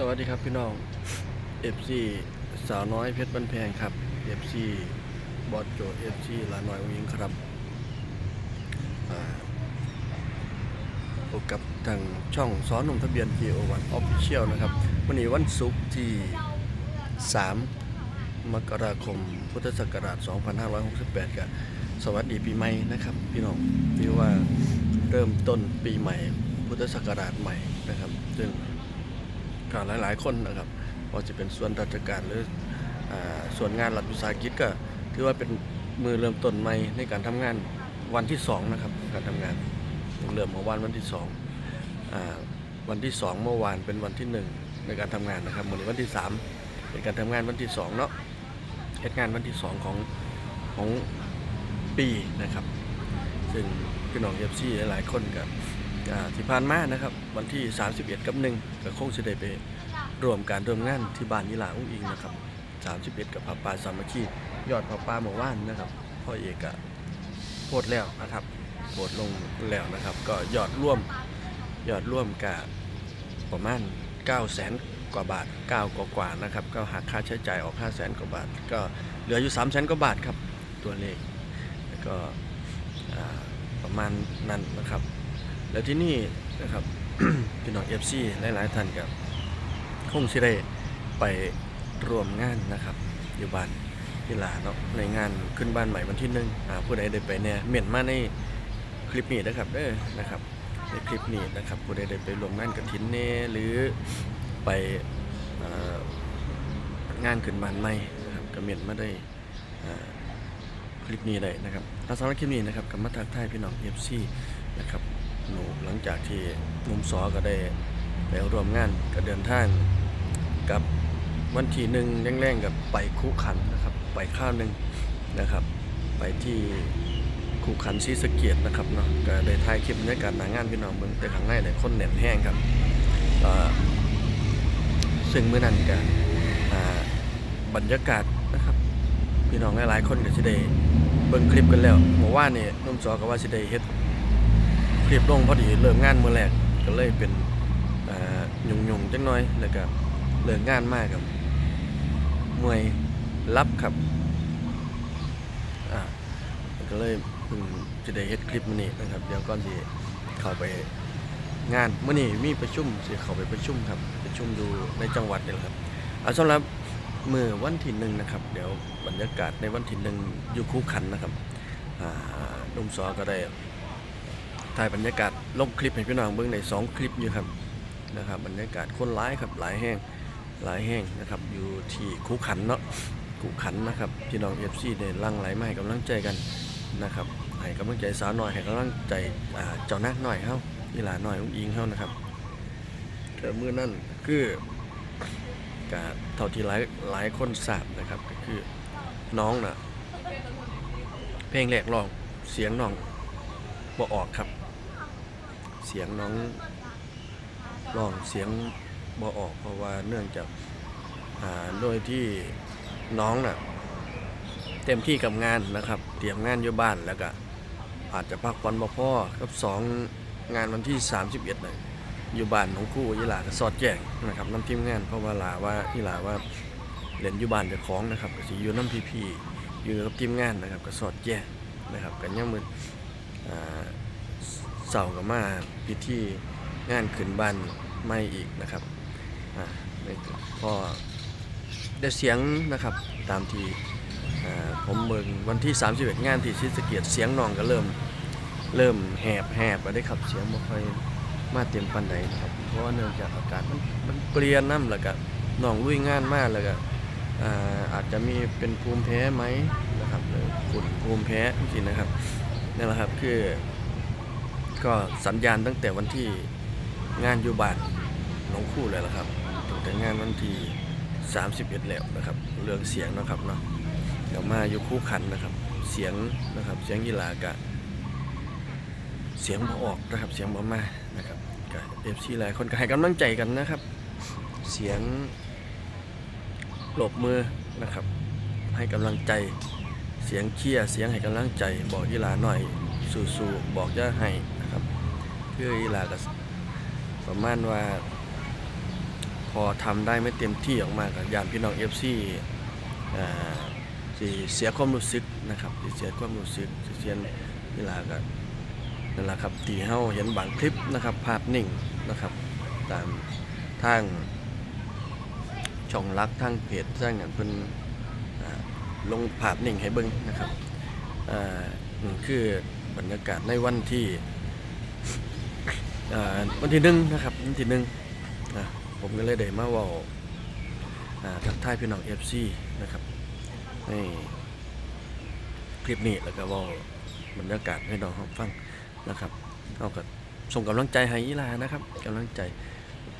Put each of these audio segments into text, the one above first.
สวัสดีครับพี่น้อง FC สาวน้อยเพชรบันแพงครับ FC บอสโจ FC ลาน้อยวิงครับอ่าพบกับทางช่องสอนหนุ่มทะเบียน GO1 Official นะครับ วันนี้วันศุกร์ที่ 3 มกราคม พุทธศักราช 2568 กับสวัสดีปีใหม่นะครับ พี่น้องที่ว่าเริ่มต้นปีใหม่ พุทธศักราชใหม่นะครับ ซึ่ง ก็หลาย ๆ คนนะครับว่าจะเป็นส่วนราชการหรืออส่วนงานรัฐวิสาหกิจก็ถือว่าเป็นมือเริ่มต้นใหม่ในการทำงานวันที่สองนะครับการทำงานเริ่มเมื่อวานวันที่สองอวันที่สองเมื่อวานเป็นวันที่หนึ่งในการทำงานนะครับวันนี้วันที่สามเป็นการทำงานวันที่สองเนาะเหตุงานวันที่สองของของปีนะครับ ซึ่งพี่น้องเอฟซีหลายๆคนกับที่ผ่านมานะครับ วันที่ 31 กับหนึ่งก็คงจะได้ไปร่วมการร่วมงานที่บ้านยีหลาอุ้งอิงนะครับ 31 กับพระป่าสามัคคียอดพระป่าเมื่อวานนะครับพ่อเอกก็โพสต์แล้วนะครับโพสต์ลงแล้วนะครับ ก็ยอดร่วมยอดร่วมกับประมาณ9 0 0แสนกว่าบาท 9 กว่ากว่านะครับ ก็หักค่าใช้จ่ายออก 5 0 0แสนกว่าบาท ก็เหลืออยู่ 3 0 0แสนกว่าบาทครับตัวเลขแล้วก็ประมาณนั้นนะครับ แล้วที่นี่นะครับ พี่น้องเอฟซีหลาย ๆ ท่านกับคงสิได้ไปรวมงานนะครับ อยู่บ้านที่ลาเนาะในงานขึ้นบ้านใหม่วันที่หนึ่งอ่าผู้ใดได้ไปเนี่ยเมียนมาในคลิปนี้นะครับเด้อนะครับ ในคลิปนี้นะครับผู้ใดได้ไปรวมงานกระถินเน่หรือไปอ่างานขึ้นบ้านใหม่นะครับก็เมียนมาได้คลิปนี้ได้นะครับแล้วสำหรับคลิปนี้นะครับกับมาทักทายพี่น้องเอฟซีนะครับ หนูหลังจากที่นุ่มสอก็ได้ไปร่วมงานก็เดินทางกับวันที่หนึ่งแรงๆกับไปคุขันนะครับ ไปข้าวหนึ่งนะครับ ไปที่คุขันซีสเกียดนะครับเนาะก็ได้ถ่ายคลิปบรรยากาศหนางานพี่น้องเบิ่งแต่ข้างในเนี่ยคนแน่นแห้งครับซึ่งเมื่อนั้นก็อ่าบรรยากาศนะครับ พี่น้องหลายๆคนก็สิได้เบิ่งคลิปกันแล้วเมื่อวานนี่นุ่มสอก็ว่าสิได้เฮ็ด คลิปลงพอดีเริ่มงานมื้อแรกก็เลยเป็นอ่ายุ่งๆจังน่อยแล้วก็เลิกงานมากกับมวยรับครับอ่าก็เลยเพิ่งจะได้เฮ็ดคลิปมื้อนี้นะครับเดี๋ยวก่อนสิเข้าไปงานมื้อนี้มีประชุมสิเข้าไปประชุมครับประชุมอยู่ในจังหวัดนี่แหละครับเอาสำหรับมือวันที่หนึ่งนะครับ เดี๋ยวบรรยากาศในวันที่หนึ่งอยู่คู่ขันนะครับอ่าหนุ่มสอก็ได้ ถ่ายบรรยากาศลงคลิปให้พี่น้องเบิ่งในสองคลิปอยู่ครับนะครับบรรยากาศคนร้ายครับหลายแห้งหลายแห้งนะครับอยู่ที่คูขันเนาะคูขันนะครับพี่น้องเอฟซีเนี่ยลังไหลมาให้กำลังใจกันนะครับให้กำลังใจสาวหน่อยให้กำลังใจอ่าเจ้านักหน่อยเฮาอีหลาหน่อยอุ้งอิงเฮ้านะครับแต่มือนั่นคือกะเท่าที่หลายหลายคนทราบนะครับก็คือน้องน่ะเพลงแรกร้องเสียงน้องบ่ออกครับ เสียงน้องร้องเสียงบ่ออก เพราะว่าเนื่องจากอ่าโดยที่น้องน่ะเต็มที่กับงานนะครับ เตรียมงานอยู่บ้านแล้วก็อาจจะพักผ่อนบ่พอกับสองงานวันที่ 31น่ะอยู่บ้านของคู่ยีหลาก็สอดแจ้งนะครับน้ำทีมงานเพราะว่าลาว่ายีหลาว่าเล่นอยู่บ้านเจ้าของนะครับก็สิอยู่น้ำพีพีอยู่กับทีมงานนะครับก็สอดแจ้งนะครับกันยังมืออ่า เสาร์กับมาพิธีงานขึ้นบ้านไม่อีกนะครับอ่าในพอได้เสียงนะครับตามที่ผมเบิ่งวันที่ 31 งานที่ศรีสะเกียดเสียงน้องก็เริ่มเริ่มแหบแหบไปได้ครับเสียงบ่ค่อยมาเต็มปันใดนะครับเพราะว่าเนื่องจากอากาศมันมันเปลี่ยนน้ำแล้วก็น้องลุยงานมากแล้วก็อ่าอาจจะมีเป็นภูมิแพ้ไหมนะครับหรือฝุ่นภูมิแพ้จริงนะครับนั่นแหละครับคือ ก็สัญญาณตั้งแต่วันที่งานอยู่บ้านหนองคู่เลยละครับตั้งแต่งานวันที่ 31 แล้วนะครับ เรื่องเสียงนะครับเนาะเดี๋ยวมาอยู่คู่ขันนะครับ เสียงนะครับเสียงกีฬากะเสียงบ่ออกนะครับเสียงบ่มานะครับกับเอฟซีหลายคนก็ให้กำลังใจกันนะครับ เสียงหลบมือนะครับ ให้กำลังใจเสียงเชียเสียงให้กำลังใจบอกกีฬาหน่อย สู้ๆบอกย่าให้ พื่ออีลาก็ประมาณว่า พอทำได้ไม่เต็มที่ออกมากับยานพี่น้อง FC อ่าสิเสียความรู้สึกนะครับสิเสียความรู้สึกสิเสียเวลาก็นั่นแหละครับที่เฮาเห็นบางคลิปนะครับ ภาพนิ่งนะครับ ตามทางช่องรักทางเพจสร้างอย่างเพิ่นลงภาพนิ่งให้เบิ่งนะครับอ่านี่คือบรรยากาศในวันที่ วันที่หนึ่งนะครับวันที่หนึ่งผมก็เลยได้มาว่าอ่าทักทายพี่น้อง FC นะครับในคลิปนี้แล้วก็ว่าบรรยากาศให้น้องฟังนะครับเอาก็ส่งกำลังใจให้อีลานะครับกำลังใจ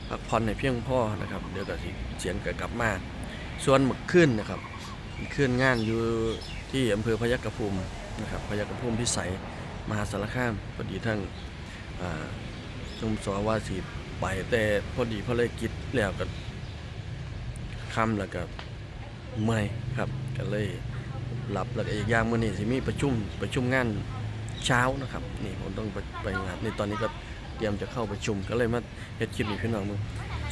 พักผ่อนในเพียงพ่อนะครับ เดี๋ยวก็เสียงก็กลับมาส่วนหมึกขึ้นนะครับขึ้นงานอยู่ที่อำเภอพยัคฆภูมินะครับพยัคฆภูมิพิสัยมหาสารคามพอดีทั้ง อ่าชมสว่าสิไปแต่พอดีพอเลยกิจแล้วก็ค่ำแล้วก็เมื่อยครับก็เลยหลับแล้วก็อีกอย่างมื้อนี้สิมีประชุมประชุมงานเช้านะครับ นี่ผมต้องไปไปงานในตอนนี้ก็เตรียมจะเข้าประชุมก็เลยมาเฮ็ดคลิปนี้พี่น้องมึง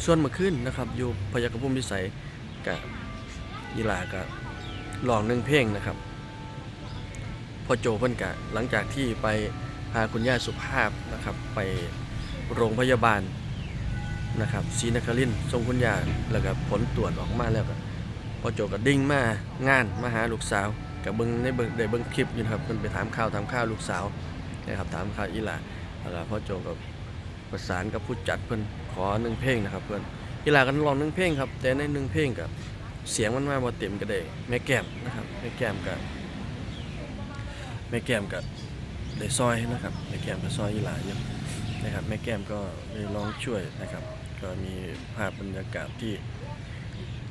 ส่วนเมื่อคืนนะครับ อยู่พยัคฆภูมิพิสัยกับยีลากับลองหนึ่งเพลงนะครับพอโจเพิ่นกะหลังจากที่ไปพาคุณย่าสุภาพนะครับไป โรงพยาบาลนะครับศรีนครินทรงคุณยาแล้วก็ผลตรวจออกมาแล้วก็พอโจก็ดิ่งมางานมาหาลูกสาวกับเบิ่งในเบิ่งได้เบิ่งคลิปอยู่นะครับเพิ่นไปถามข่าวถามข่าวลูกสาวนะครับถามข่าวอีหลาแล้วก็พ่อโจก็ประสานกับผู้จัดเพิ่นขอหนึ่งเพลงนะครับเพื่อนกีฬากันลองหนึ่งเพลงครับแต่ในหนึ่งเพลงกับเสียงมันมาบ่เต็มก็ได้แม่แก้มนะครับแม่แก้มกับแม่แก้มกับได้ซอยนะครับแม่แก้มกับซอยยีหลาอยู่ นะครับแม่แก้มก็ได้ลองช่วยนะครับ ก็มีภาพบรรยากาศที่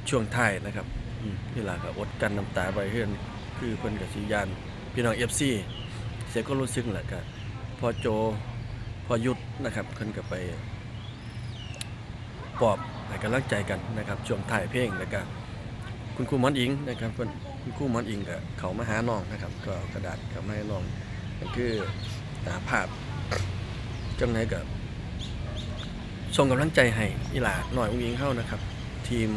ช่วงท้ายนะครับอืมยีหลาก็อดกันน้ำตาไปเฮือนคือเพิ่นกับสียานพี่น้อง FC เสียก็รู้สึกแหละก็พอโจพอหยุดนะครับเพิ่นก็ไปปลอบให้กำลังใจกันนะครับช่วงถ่ายเพลงแล้วก็คุณครูมอนอิงนะครับเพิ่นคุณครูมอนอิงก็เขามาหาน้องนะครับ ก็กระดาษเขามาให้น้องก็คือตาภาพ จังไหนก็ส่งกำลังใจให้อีหลาหน่อยอุ้งอิงเข้านะครับ ทีม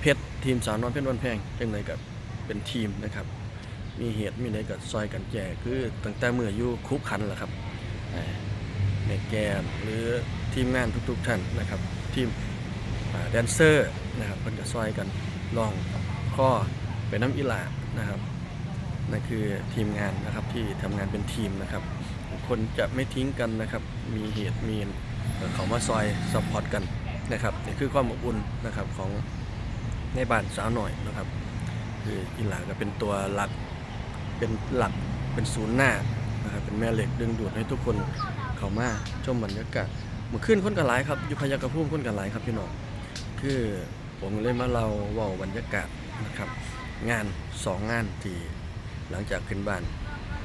เพชรทีมสาวน้อยเพชรวันแพงจังไหนก็เป็นทีมนะครับ มีเหตุมีไหนก็ซอยกันแจคือตั้งแต่เมื่ออยู่คุกขันแหละครับแม่แก้มหรือทีมงานทุกๆท่านนะครับ ทีมแดนเซอร์นะครับเพิ่นจะซอยกันลองข้อไปน้ำอีหลานะครับนั่นคือทีมงานนะครับที่ทำงานเป็นทีมนะครับ คนจะไม่ทิ้งกันนะครับ มีเหตุมีเขามาซอยซัพพอร์ตกันนะครับนี่คือความอบอุ่นนะครับของในบ้านสาวหน่อยนะครับ คืออีหลาก็เป็นตัวหลักเป็นหลักเป็นศูนย์หน้านะครับเป็นแม่เหล็กดึงดูดให้ทุกคนเข้ามาชมบรรยากาศเมื่อคืนคนกันหลายครับอยู่พยากระพุ่มคนกันหลายครับพี่น้องคือผมเลยมาเราว่าบรรยากาศนะครับ งานสองงานที่หลังจากขึ้นบ้าน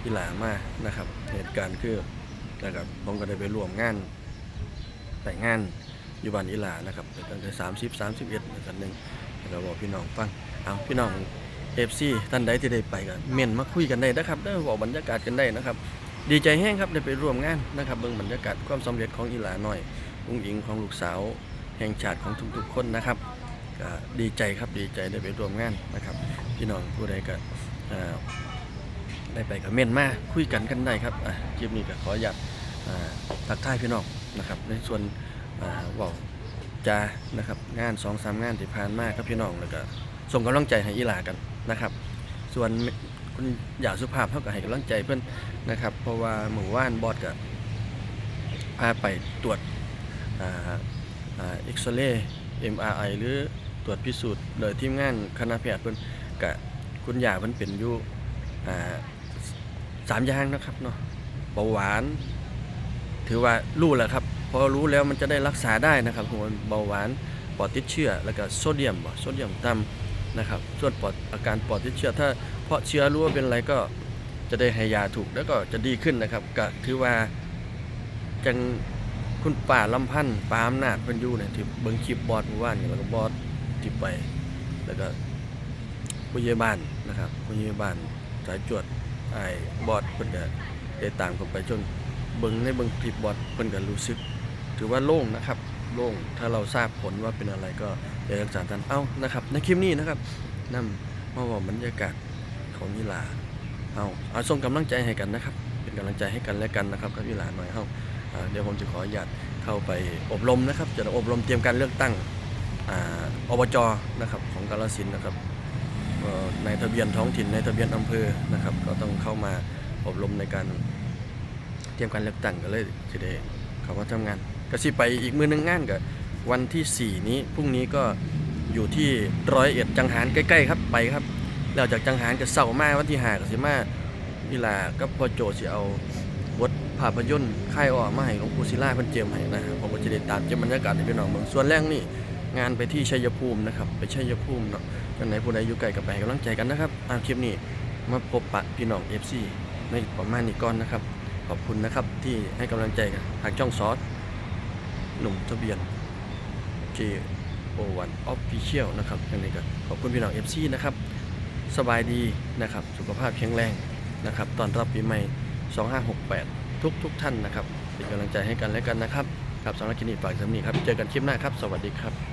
พี่หลามานะครับ เหตุการณ์คือแล้วก็ผมก็ได้ไปร่วมงานแต่งงานอยู่บ้านอีหลานะครับตั้งแต่สามสิบสามสิบเอ็ดนะครับหนึ่งแล้วก็บอกพี่น้องฟังเอาพี่น้องเอฟซีท่านใดที่ได้ไปก็เมนมาคุยกันได้นะครับได้บอกบรรยากาศกันได้นะครับ ดีใจแห้งครับได้ไปร่วมงานนะครับเบิ่งบรรยากาศความสำเร็จของอีหลาหน่อยลุงอิงของลูกสาวแห่งชาติของทุกๆคนนะครับดีใจครับดีใจได้ไปร่วมงานนะครับ พี่น้องผู้ใดก็ ได้ไปกับเม่นมาคุยกันกันได้ครับคลิปนี้ก็ขออยากทักทายพี่น้องนะครับ ในส่วนว่าจานะครับงานสองสามงานที่ผ่านมาครับพี่น้องแล้วก็ส่งกำลังใจให้อีหลากันนะครับ ส่วนคุณอยากสุภาพเท่ากับให้กำลังใจเพื่อนนะครับ เพราะว่าหมู่ว่านบอดกับพาไปตรวจเอ่าอ่าเอ็กซเรย์ MRI หรือตรวจพิสูจน์โดยทีมงานคณะแพทย์เพื่อนกับคุณยาเพื่อนเป็นอยู่อ่า สามอย่างนะครับเนาะเบาหวาน ถือว่ารู้แล้วครับพอรู้แล้วมันจะได้รักษาได้นะครับหัวเบาหวานปอดติดเชื้อแล้วก็โซเดียมโซเดียมต่ำนะครับ ส่วนปอดอาการปอดติดเชื้อถ้าเพราะเชื้อรู้ว่าเป็นอะไรก็จะได้ให้ยาถูกแล้วก็จะดีขึ้นนะครับก็ถือว่าจังคุณป่าลำพันธ์ปาอำนาจเพิ่นอยู่เนี่ยที่เบิ่งคลิปบอสเมื่านนี่แล้วก็บอสที่ไป แล้วก็ผู้ใหญ่บ้านนะครับผู้ใหญ่บ้านสายจวด ไอ้บอสเพิ่นก็ได้ตามเข้าไปจนเบิ่งในเบิ่งคลิปบอสเพิ่นก็รู้สึก ถือว่าโล่งนะครับ โล่งถ้าเราทราบผลว่าเป็นอะไรก็จะรักษาทันเอ้านะครับ ในคลิปนี้นะครับนำมาบอกบรรยากาศของยีลาเอาเอาส่งกำลังใจให้กันนะครับ เป็นกำลังใจให้กันและกันนะครับกับยีลาหน่อยเฮาอ่าเดี๋ยวผมจะขออนุญาตเข้าไปอบรมนะครับ จะอบรมเตรียมการเลือกตั้งออบจนะครับของกาฬสินนะครับ ในทะเบียนท้องถิ่นในทะเบียนอำเภอนะครับ ก็ต้องเข้ามาอบรมในการเตรียมการเลือกตั้งก็เลยสิได้เขามาทำงาน ก็สิไปอีกมือหนึงงานกับวันที่ 4 นี้พรุ่งนี้ก็อยู่ที่ร้อยเอ็ดจังหารใกล้ๆครับไปครับแล้วจากจังหารก็เสาร์มาวันที่5ก็สิมาวิลาก็พอโจสิเอาบทภาพยนตร์ค่ายออกมาให้หลวงปู่ศิล่าเพิ่นเจิมให้นะครับผมก็จะได้ตามเจิมบรรยากาศให้พี่น้องเมืองส่วนแรกนี่ งานไปที่ชัยภูมินะครับ ไปชัยภูมิเนาะจังไหนผู้ใดอยู่ไกลก็ไปให้กำลังใจกันนะครับอาคลิปนี้มาพบปะพี่น้อง FC ในประมาณนี้ก่อนนะครับ ขอบคุณนะครับที่ให้กำลังใจกันทางช่องซอสหนุ่มทะเบียน J01 Official นะครับย่างนี้ก็ขอบคุณพี่น้อง FC นะครับ สบายดีนะครับ สุขภาพแข็งแรงนะครับ ตอนรับปีใหม่ 2568 ทุกทุกท่านนะครับ เป็นกำลังใจให้กันและกันนะครับ ครับสำหรับคลิปนี้ฝากสำนีครับ เจอกันคลิปหน้าครับ สวัสดีครับ